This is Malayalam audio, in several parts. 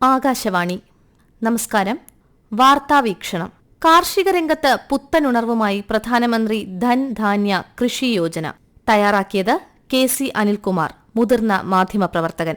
ആകാശവാണി. നമസ്കാരം. വാർത്താവീക്ഷണം കാർഷിക രംഗത്ത് പുത്തനുണർവുമായി പ്രധാനമന്ത്രി ധൻ ധാന്യ കൃഷി യോജന. തയ്യാറാക്കിയത് കെ സി അനിൽകുമാർ മുതിർന്ന മാധ്യമപ്രവർത്തകൻ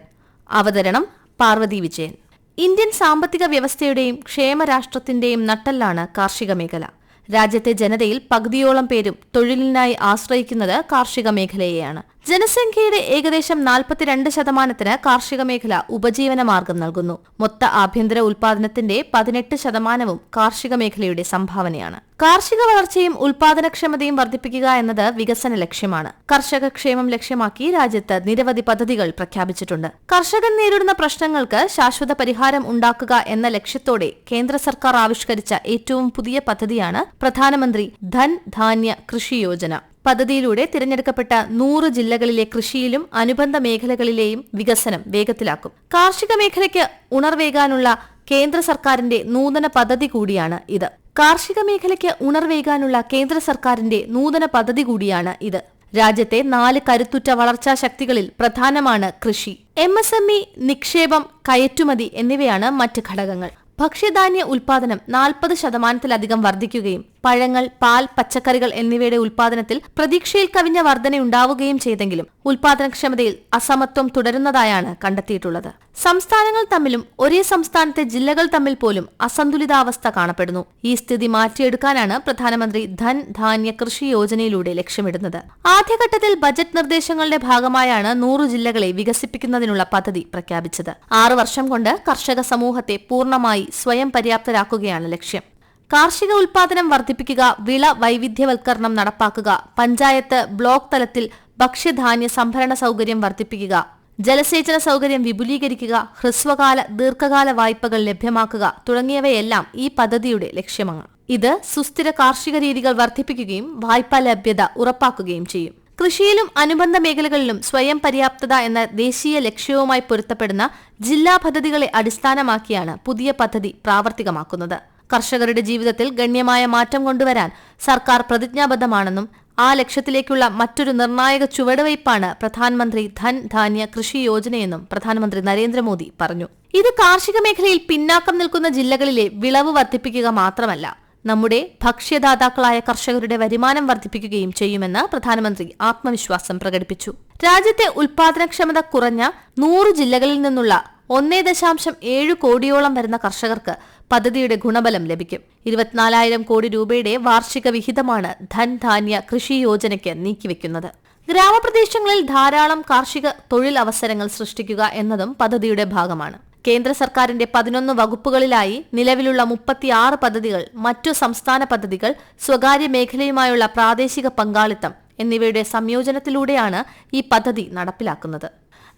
അവതരണം പാർവതി വിജയൻ. ഇന്ത്യൻ സാമ്പത്തിക വ്യവസ്ഥയുടെയും ക്ഷേമരാഷ്ട്രത്തിന്റെയും നട്ടല്ലാണ് കാർഷിക മേഖല. രാജ്യത്തെ ജനതയിൽ പകുതിയോളം പേരും തൊഴിലിനായി ആശ്രയിക്കുന്നത് കാർഷിക മേഖലയെയാണ്. ജനസംഖ്യയുടെ ഏകദേശം നാൽപ്പത്തിരണ്ട് ശതമാനത്തിന് കാർഷിക മേഖല ഉപജീവന മാർഗം നൽകുന്നു. മൊത്ത ആഭ്യന്തര ഉൽപാദനത്തിന്റെ പതിനെട്ട് ശതമാനവും കാർഷിക മേഖലയുടെ സംഭാവനയാണ്. കാർഷിക വളർച്ചയും ഉൽപാദനക്ഷമതയും വർദ്ധിപ്പിക്കുക എന്നത് വികസന ലക്ഷ്യമാണ്. കർഷക ക്ഷേമം ലക്ഷ്യമാക്കി രാജ്യത്ത് നിരവധി പദ്ധതികൾ പ്രഖ്യാപിച്ചിട്ടുണ്ട്. കർഷകൻ നേരിടുന്ന പ്രശ്നങ്ങൾക്ക് ശാശ്വത പരിഹാരം ഉണ്ടാക്കുക എന്ന ലക്ഷ്യത്തോടെ കേന്ദ്ര സർക്കാർ ആവിഷ്കരിച്ച ഏറ്റവും പുതിയ പദ്ധതിയാണ് പ്രധാനമന്ത്രി ധൻ ധാന്യ കൃഷി യോജന. പദ്ധതിയിലൂടെ തിരഞ്ഞെടുക്കപ്പെട്ട നൂറ് ജില്ലകളിലെ കൃഷിയിലും അനുബന്ധ മേഖലകളിലെയും വികസനം വേഗത്തിലാക്കും. കാർഷിക മേഖലയ്ക്ക് ഉണർവേകാനുള്ള കേന്ദ്ര സർക്കാരിന്റെ നൂതന പദ്ധതി കൂടിയാണ് ഇത്. കാർഷിക മേഖലയ്ക്ക് ഉണർവേകാനുള്ള കേന്ദ്ര സർക്കാരിന്റെ നൂതന പദ്ധതി കൂടിയാണ് ഇത്. രാജ്യത്തെ നാല് കരുത്തുറ്റ വളർച്ചാ ശക്തികളിൽ പ്രധാനമാണ് കൃഷി. എം എസ് എം ഇ നിക്ഷേപം കയറ്റുമതി എന്നിവയാണ് മറ്റ് ഘടകങ്ങൾ. ഭക്ഷ്യധാന്യ ഉൽപാദനം നാൽപ്പത് ശതമാനത്തിലധികം വർദ്ധിക്കുകയും പഴങ്ങൾ പാൽ പച്ചക്കറികൾ എന്നിവയുടെ ഉൽപാദനത്തിൽ പ്രതീക്ഷയിൽ കവിഞ്ഞ വർധനയുണ്ടാവുകയും ചെയ്തെങ്കിലും ഉൽപാദനക്ഷമതയിൽ അസമത്വം തുടരുന്നതായാണ് കണ്ടെത്തിയിട്ടുള്ളത്. സംസ്ഥാനങ്ങൾ തമ്മിലും ഒരേ സംസ്ഥാനത്തെ ജില്ലകൾ തമ്മിൽ പോലും അസന്തുലിതാവസ്ഥ കാണപ്പെടുന്നു. ഈ സ്ഥിതി മാറ്റിയെടുക്കാനാണ് പ്രധാനമന്ത്രി ധൻ ധാന്യ കൃഷി യോജനയിലൂടെ ലക്ഷ്യമിടുന്നത്. ആദ്യഘട്ടത്തിൽ ബജറ്റ് നിർദ്ദേശങ്ങളുടെ ഭാഗമായാണ് നൂറ് ജില്ലകളെ വികസിപ്പിക്കുന്നതിനുള്ള പദ്ധതി പ്രഖ്യാപിച്ചത്. ആറു വർഷം കൊണ്ട് കർഷക സമൂഹത്തെ പൂർണമായി സ്വയം പര്യാപ്തരാക്കുകയാണ് ലക്ഷ്യം. കാർഷിക ഉൽപാദനം വർദ്ധിപ്പിക്കുക വിള വൈവിധ്യവൽക്കരണം നടപ്പാക്കുക പഞ്ചായത്ത് ബ്ലോക്ക് തലത്തിൽ ഭക്ഷ്യധാന്യ സംഭരണ സൗകര്യം വർദ്ധിപ്പിക്കുക ജലസേചന സൗകര്യം വിപുലീകരിക്കുക ഹ്രസ്വകാല ദീർഘകാല വായ്പകൾ ലഭ്യമാക്കുക തുടങ്ങിയവയെല്ലാം ഈ പദ്ധതിയുടെ ലക്ഷ്യമാണ്. ഇത് സുസ്ഥിര കാർഷിക രീതികൾ വർദ്ധിപ്പിക്കുകയും വായ്പാ ലഭ്യത ഉറപ്പാക്കുകയും ചെയ്യും. കൃഷിയിലും അനുബന്ധ മേഖലകളിലും സ്വയം പര്യാപ്തത എന്ന ദേശീയ ലക്ഷ്യവുമായി പൊരുത്തപ്പെടുന്ന ജില്ലാ പദ്ധതികളെ അടിസ്ഥാനമാക്കിയാണ് പുതിയ പദ്ധതി പ്രാവർത്തികമാക്കുന്നത്. കർഷകരുടെ ജീവിതത്തിൽ ഗണ്യമായ മാറ്റം കൊണ്ടുവരാൻ സർക്കാർ പ്രതിജ്ഞാബദ്ധമാണെന്നും ആ ലക്ഷ്യത്തിലേക്കുള്ള മറ്റൊരു നിർണായക ചുവടുവയ്പ്പാണ് പ്രധാനമന്ത്രി ധൻ ധാന്യ കൃഷി യോജനയെന്നും പ്രധാനമന്ത്രി നരേന്ദ്രമോദി പറഞ്ഞു. ഇത് കാർഷിക മേഖലയിൽ പിന്നാക്കം നിൽക്കുന്ന ജില്ലകളിലെ വിളവ് വർദ്ധിപ്പിക്കുക മാത്രമല്ല നമ്മുടെ ഭക്ഷ്യദാതാക്കളായ കർഷകരുടെ വരുമാനം വർദ്ധിപ്പിക്കുകയും ചെയ്യുമെന്ന് പ്രധാനമന്ത്രി ആത്മവിശ്വാസം പ്രകടിപ്പിച്ചു. രാജ്യത്തെ ഉൽപാദനക്ഷമത കുറഞ്ഞ നൂറ് ജില്ലകളിൽ നിന്നുള്ള ഒന്നേ ദശാംശം ഏഴ് കോടിയോളം വരുന്ന കർഷകർക്ക് പദ്ധതിയുടെ ഗുണബലം ലഭിക്കും. ഇരുപത്തിനാലായിരം കോടി രൂപയുടെ വാർഷിക വിഹിതമാണ് ധൻധാന്യ കൃഷി യോജനയ്ക്ക് നീക്കിവെക്കുന്നത്. ഗ്രാമപ്രദേശങ്ങളിൽ ധാരാളം കാർഷിക തൊഴിൽ അവസരങ്ങൾ സൃഷ്ടിക്കുക എന്നതും പദ്ധതിയുടെ ഭാഗമാണ്. കേന്ദ്ര സർക്കാരിന്റെ പതിനൊന്ന് വകുപ്പുകളിലായി നിലവിലുള്ള മുപ്പത്തിയാറ് പദ്ധതികൾ മറ്റു സംസ്ഥാന പദ്ധതികൾ സ്വകാര്യ മേഖലയുമായുള്ള പ്രാദേശിക പങ്കാളിത്തം എന്നിവയുടെ സംയോജനത്തിലൂടെയാണ് ഈ പദ്ധതി നടപ്പിലാക്കുന്നത്.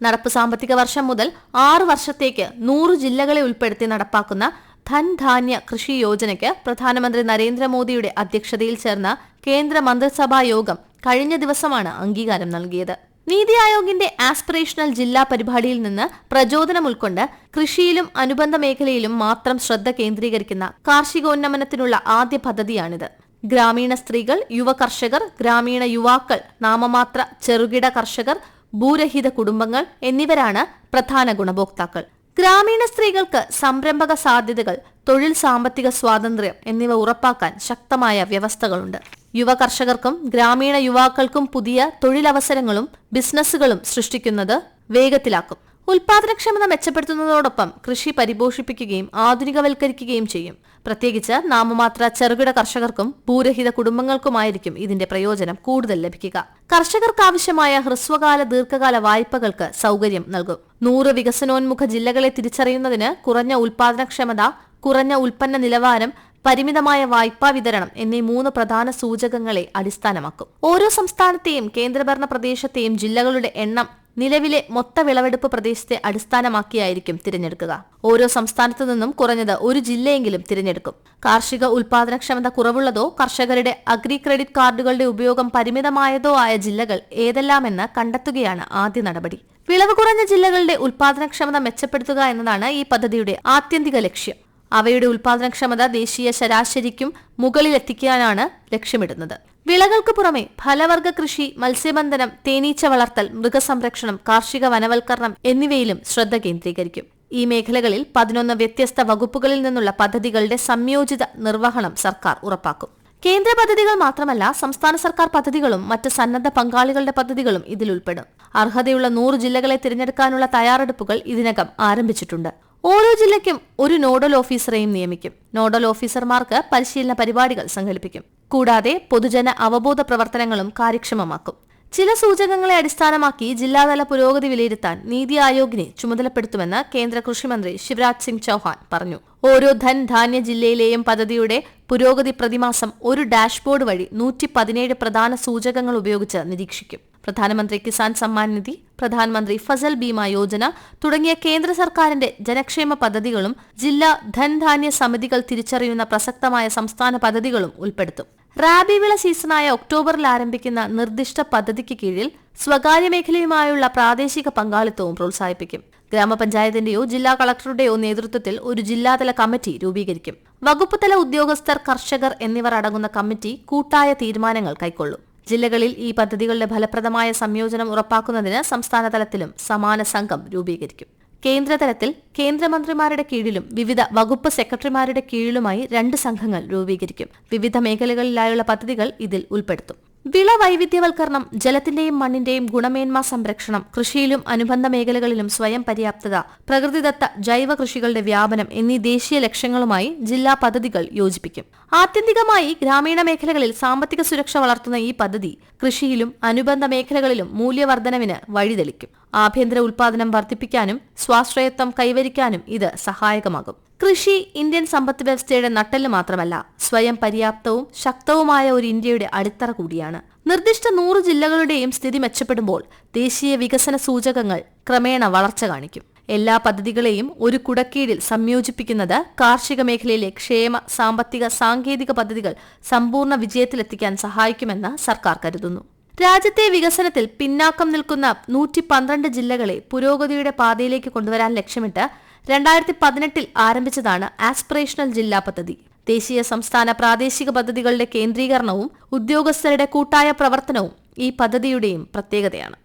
നടപ്പ് സാമ്പത്തിക വർഷം മുതൽ ആറ് വർഷത്തേക്ക് നൂറ് ജില്ലകളെ ഉൾപ്പെടുത്തി നടപ്പാക്കുന്ന ധൻധാന്യ കൃഷി യോജനയ്ക്ക് പ്രധാനമന്ത്രി നരേന്ദ്രമോദിയുടെ അധ്യക്ഷതയിൽ ചേർന്ന കേന്ദ്ര മന്ത്രിസഭാ യോഗം കഴിഞ്ഞ ദിവസമാണ് അംഗീകാരം നൽകിയത്. നീതി ആയോഗിന്റെ ആസ്പിറേഷണൽ ജില്ലാ പരിപാടിയിൽ നിന്ന് പ്രചോദനം ഉൾക്കൊണ്ട് കൃഷിയിലും അനുബന്ധ മേഖലയിലും മാത്രം ശ്രദ്ധ കേന്ദ്രീകരിക്കുന്ന കാർഷികോന്നമനത്തിനുള്ള ആദ്യ പദ്ധതിയാണിത്. ഗ്രാമീണ സ്ത്രീകൾ യുവ കർഷകർ ഗ്രാമീണ യുവാക്കൾ നാമമാത്ര ചെറുകിട കർഷകർ ഭൂരഹിത കുടുംബങ്ങൾ എന്നിവരാണ് പ്രധാന ഗുണഭോക്താക്കൾ. ഗ്രാമീണ സ്ത്രീകൾക്ക് സംരംഭക സാധ്യതകൾ തൊഴിൽ സാമ്പത്തിക സ്വാതന്ത്ര്യം എന്നിവ ഉറപ്പാക്കാൻ ശക്തമായ വ്യവസ്ഥകളുണ്ട്. യുവ കർഷകർക്കും ഗ്രാമീണ യുവാക്കൾക്കും പുതിയ തൊഴിലവസരങ്ങളും ബിസിനസ്സുകളും സൃഷ്ടിക്കുന്നത് വേഗത്തിലാക്കും. ഉൽപാദനക്ഷമത മെച്ചപ്പെടുത്തുന്നതോടൊപ്പം കൃഷി പരിപോഷിപ്പിക്കുകയും ആധുനികവൽക്കരിക്കുകയും ചെയ്യും. പ്രത്യേകിച്ച് നാമമാത്ര ചെറുകിട കർഷകർക്കും ഭൂരഹിത കുടുംബങ്ങൾക്കുമായിരിക്കും ഇതിന്റെ പ്രയോജനം കൂടുതൽ ലഭിക്കുക. കർഷകർക്കാവശ്യമായ ഹ്രസ്വകാല ദീർഘകാല വായ്പകൾക്ക് സൗകര്യം നൽകും. നൂറ് വികസനോന്മുഖ ജില്ലകളെ തിരിച്ചറിയുന്നതിന് കുറഞ്ഞ ഉൽപാദനക്ഷമത കുറഞ്ഞ ഉൽപ്പന്ന നിലവാരം പരിമിതമായ വായ്പാ വിതരണം എന്നീ മൂന്ന് പ്രധാന സൂചകങ്ങളെ അടിസ്ഥാനമാക്കും. ഓരോ സംസ്ഥാനത്തെയും കേന്ദ്രഭരണ പ്രദേശത്തെയും ജില്ലകളുടെ എണ്ണം നിലവിലെ മൊത്ത വിളവെടുപ്പ് പ്രദേശത്തെ അടിസ്ഥാനമാക്കിയായിരിക്കും തിരഞ്ഞെടുക്കുക. ഓരോ സംസ്ഥാനത്തു നിന്നും കുറഞ്ഞത് ഒരു ജില്ലയെങ്കിലും തിരഞ്ഞെടുക്കും. കാർഷിക ഉൽപാദനക്ഷമത കുറവുള്ളതോ കർഷകരുടെ അഗ്രി ക്രെഡിറ്റ് കാർഡുകളുടെ ഉപയോഗം പരിമിതമായതോ ആയ ജില്ലകൾ ഏതെല്ലാമെന്ന് കണ്ടെത്തുകയാണ് ആദ്യ നടപടി. വിളവ് കുറഞ്ഞ ജില്ലകളുടെ ഉൽപാദനക്ഷമത മെച്ചപ്പെടുത്തുക എന്നതാണ് ഈ പദ്ധതിയുടെ ആത്യന്തിക ലക്ഷ്യം. അവയുടെ ഉൽപാദനക്ഷമത ദേശീയ ശരാശരിക്കും മുകളിലെത്തിക്കാനാണ് ലക്ഷ്യമിടുന്നത്. വിളകൾക്ക് പുറമെ ഫലവർഗ കൃഷി മത്സ്യബന്ധനം തേനീച്ച വളർത്തൽ മൃഗസംരക്ഷണം കാർഷിക വനവൽക്കരണം എന്നിവയിലും ശ്രദ്ധ കേന്ദ്രീകരിക്കും. ഈ മേഖലകളിൽ പതിനൊന്ന് വ്യത്യസ്ത വകുപ്പുകളിൽ നിന്നുള്ള പദ്ധതികളുടെ സംയോജിത നിർവഹണം സർക്കാർ ഉറപ്പാക്കും. കേന്ദ്ര പദ്ധതികൾ മാത്രമല്ല സംസ്ഥാന സർക്കാർ പദ്ധതികളും മറ്റ് സന്നദ്ധ പങ്കാളികളുടെ പദ്ധതികളും ഇതിൽ ഉൾപ്പെടും. അർഹതയുള്ള നൂറ് ജില്ലകളെ തിരഞ്ഞെടുക്കാനുള്ള തയ്യാറെടുപ്പുകൾ ഇതിനകം ആരംഭിച്ചിട്ടുണ്ട്. ഓരോ ജില്ലയ്ക്കും ഒരു നോഡൽ ഓഫീസറെയും നിയമിക്കും. നോഡൽ ഓഫീസർമാർക്ക് പരിശീലന പരിപാടികൾ സംഘടിപ്പിക്കും. കൂടാതെ പൊതുജന അവബോധ പ്രവർത്തനങ്ങളും കാര്യക്ഷമമാക്കും. ചില സൂചകങ്ങളെ അടിസ്ഥാനമാക്കി ജില്ലാതല പുരോഗതി വിലയിരുത്താൻ നീതി ആയോഗിനെ ചുമതലപ്പെടുത്തുമെന്ന് കേന്ദ്ര കൃഷിമന്ത്രി ശിവരാജ് സിംഗ് ചൌഹാൻ പറഞ്ഞു. ഓരോ ധൻ ധാന്യ ജില്ലയിലെയും പദ്ധതിയുടെ പുരോഗതി പ്രതിമാസം ഒരു ഡാഷ്ബോർഡ് വഴി നൂറ്റി പതിനേഴ് പ്രധാന സൂചകങ്ങൾ ഉപയോഗിച്ച് നിരീക്ഷിക്കും. പ്രധാനമന്ത്രി കിസാൻ സമ്മാൻ നിധി പ്രധാനമന്ത്രി ഫസൽ ബീമ യോജന തുടങ്ങിയ കേന്ദ്ര സർക്കാരിന്റെ ജനക്ഷേമ പദ്ധതികളും ജില്ലാ ധൻധാന്യ സമിതികൾ തിരിച്ചറിയുന്ന പ്രസക്തമായ സംസ്ഥാന പദ്ധതികളും ഉൾപ്പെടുത്തും. റാബി വിള സീസണായ ഒക്ടോബറിൽ ആരംഭിക്കുന്ന നിർദ്ദിഷ്ട പദ്ധതിക്ക് കീഴിൽ സ്വകാര്യ മേഖലയുമായുള്ള പ്രാദേശിക പങ്കാളിത്തവും പ്രോത്സാഹിപ്പിക്കും. ഗ്രാമപഞ്ചായത്തിന്റെയോ ജില്ലാ കളക്ടറുടെയോ നേതൃത്വത്തിൽ ഒരു ജില്ലാതല കമ്മിറ്റി രൂപീകരിക്കും. വകുപ്പ് തല ഉദ്യോഗസ്ഥർ കർഷകർ എന്നിവർ അടങ്ങുന്ന കമ്മിറ്റി കൂട്ടായ തീരുമാനങ്ങൾ കൈക്കൊള്ളും. ജില്ലകളിൽ ഈ പദ്ധതികളുടെ ഫലപ്രദമായ സംയോജനം ഉറപ്പാക്കുന്നതിന് സംസ്ഥാന തലത്തിലും സമാന സംഘം രൂപീകരിക്കും. കേന്ദ്രതലത്തിൽ കേന്ദ്രമന്ത്രിമാരുടെ കീഴിലും വിവിധ വകുപ്പ് സെക്രട്ടറിമാരുടെ കീഴിലുമായി രണ്ട് സംഘങ്ങൾ രൂപീകരിക്കും. വിവിധ മേഖലകളിലായുള്ള പദ്ധതികൾ ഇതിൽ ഉൾപ്പെടുത്തും. വിള വൈവിധ്യവൽക്കരണം ജലത്തിന്റെയും മണ്ണിന്റെയും ഗുണമേന്മ സംരക്ഷണം കൃഷിയിലും അനുബന്ധ മേഖലകളിലും സ്വയം പര്യാപ്തത പ്രകൃതിദത്ത ജൈവ കൃഷികളുടെ വ്യാപനം എന്നീ ദേശീയ ലക്ഷ്യങ്ങളുമായി ജില്ലാ പദ്ധതികൾ യോജിപ്പിക്കും. ആത്യന്തികമായി ഗ്രാമീണ മേഖലകളിൽ സാമ്പത്തിക സുരക്ഷ വളർത്തുന്ന ഈ പദ്ധതി കൃഷിയിലും അനുബന്ധ മേഖലകളിലും മൂല്യവർദ്ധനവിന് വഴിതെളിക്കും. ആഭ്യന്തര ഉൽപാദനം വർദ്ധിപ്പിക്കാനും സ്വാശ്രയത്വം കൈവരിക്കാനും ഇത് സഹായകമാകും. കൃഷി ഇന്ത്യൻ സമ്പദ് വ്യവസ്ഥയുടെ നട്ടെല്ല് മാത്രമല്ല സ്വയം പര്യാപ്തവും ശക്തവുമായ ഒരു ഇന്ത്യയുടെ അടിത്തറ കൂടിയാണ്. നിർദ്ദിഷ്ട നൂറ് ജില്ലകളുടെയും സ്ഥിതി മെച്ചപ്പെടുമ്പോൾ ദേശീയ വികസന സൂചകങ്ങൾ ക്രമേണ വളർച്ച കാണിക്കും. എല്ലാ പദ്ധതികളെയും ഒരു കുടക്കീഴിൽ സംയോജിപ്പിക്കുന്നത് കാർഷിക മേഖലയിലെ ക്ഷേമ സാമ്പത്തിക സാങ്കേതിക പദ്ധതികൾ സമ്പൂർണ വിജയത്തിലെത്തിക്കാൻ സഹായിക്കുമെന്ന് സർക്കാർ കരുതുന്നു. രാജ്യത്തെ വികസനത്തിൽ പിന്നാക്കം നിൽക്കുന്ന നൂറ്റി പന്ത്രണ്ട് ജില്ലകളെ പുരോഗതിയുടെ പാതയിലേക്ക് കൊണ്ടുവരാൻ ലക്ഷ്യമിട്ട് രണ്ടായിരത്തി പതിനെട്ടിൽ ആരംഭിച്ചതാണ് ആസ്പിറേഷണൽ ജില്ലാ പദ്ധതി. ദേശീയ സംസ്ഥാന പ്രാദേശിക പദ്ധതികളുടെ കേന്ദ്രീകരണവും ഉദ്യോഗസ്ഥരുടെ കൂട്ടായ പ്രവർത്തനവും ഈ പദ്ധതിയുടെയും പ്രത്യേകതയാണ്.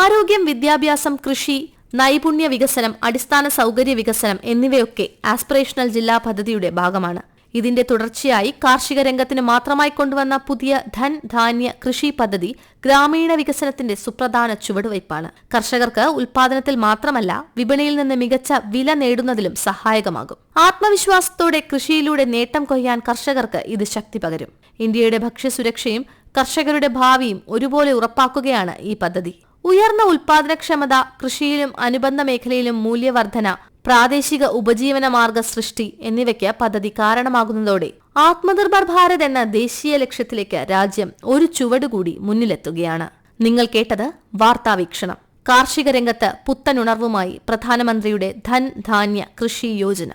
ആരോഗ്യം വിദ്യാഭ്യാസം കൃഷി നൈപുണ്യ വികസനം അടിസ്ഥാന സൗകര്യ വികസനം എന്നിവയൊക്കെ ആസ്പിറേഷണൽ ജില്ലാ പദ്ധതിയുടെ ഭാഗമാണ്. ഇതിന്റെ തുടർച്ചയായി കാർഷിക രംഗത്തിന് മാത്രമായി കൊണ്ടുവന്ന പുതിയ ധൻ ധാന്യ കൃഷി പദ്ധതി ഗ്രാമീണ വികസനത്തിന്റെ സുപ്രധാന ചുവടുവയ്പാണ്. കർഷകർക്ക് ഉൽപാദനത്തിൽ മാത്രമല്ല വിപണിയിൽ നിന്ന് മികച്ച വില നേടുന്നതിലും സഹായകമാകും. ആത്മവിശ്വാസത്തോടെ കൃഷിയിലൂടെ നേട്ടം കൊയ്യാൻ കർഷകർക്ക് ഇത് ശക്തി പകരും. ഇന്ത്യയുടെ ഭക്ഷ്യസുരക്ഷയും കർഷകരുടെ ഭാവിയും ഒരുപോലെ ഉറപ്പാക്കുകയാണ് ഈ പദ്ധതി. ഉയർന്ന ഉൽപാദനക്ഷമത കൃഷിയിലും അനുബന്ധ മേഖലയിലും മൂല്യവർധന പ്രാദേശിക ഉപജീവന മാർഗ സൃഷ്ടി എന്നിവയ്ക്ക് പദ്ധതി കാരണമാകുന്നതോടെ ആത്മനിർഭർ ഭാരത് എന്ന ദേശീയ ലക്ഷ്യത്തിലേക്ക് രാജ്യം ഒരു ചുവടുകൂടി മുന്നിലെത്തുകയാണ്. നിങ്ങൾ കേട്ടത് വാർത്താവീക്ഷണം കാർഷിക രംഗത്ത് പുത്തനുണർവുമായി പ്രധാനമന്ത്രിയുടെ ധൻ ധാന്യ കൃഷി യോജന.